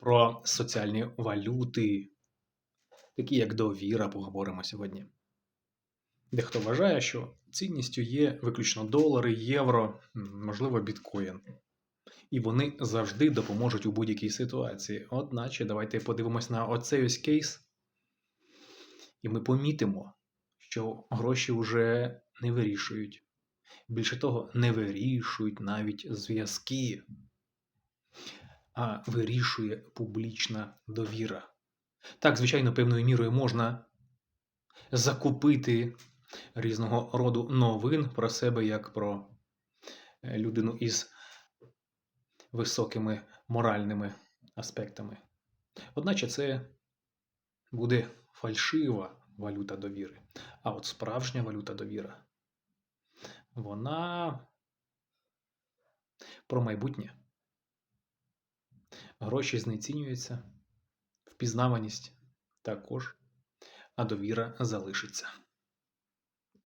Про соціальні валюти, такі як довіра, поговоримо сьогодні. Дехто вважає, що цінністю є виключно долари, євро, можливо, біткоін. І вони завжди допоможуть у будь-якій ситуації. Одначе, давайте подивимось на оцей ось кейс, і ми помітимо, що гроші вже не вирішують. Більше того, не вирішують навіть зв'язки, а вирішує публічна довіра. Так, звичайно, певною мірою можна закупити різного роду новин про себе як про е, людину із високими моральними аспектами. Одначе це буде фальшива валюта довіри. А от справжня валюта довіра, вона про майбутнє. Гроші знецінюються, впізнаваність також, а довіра залишиться.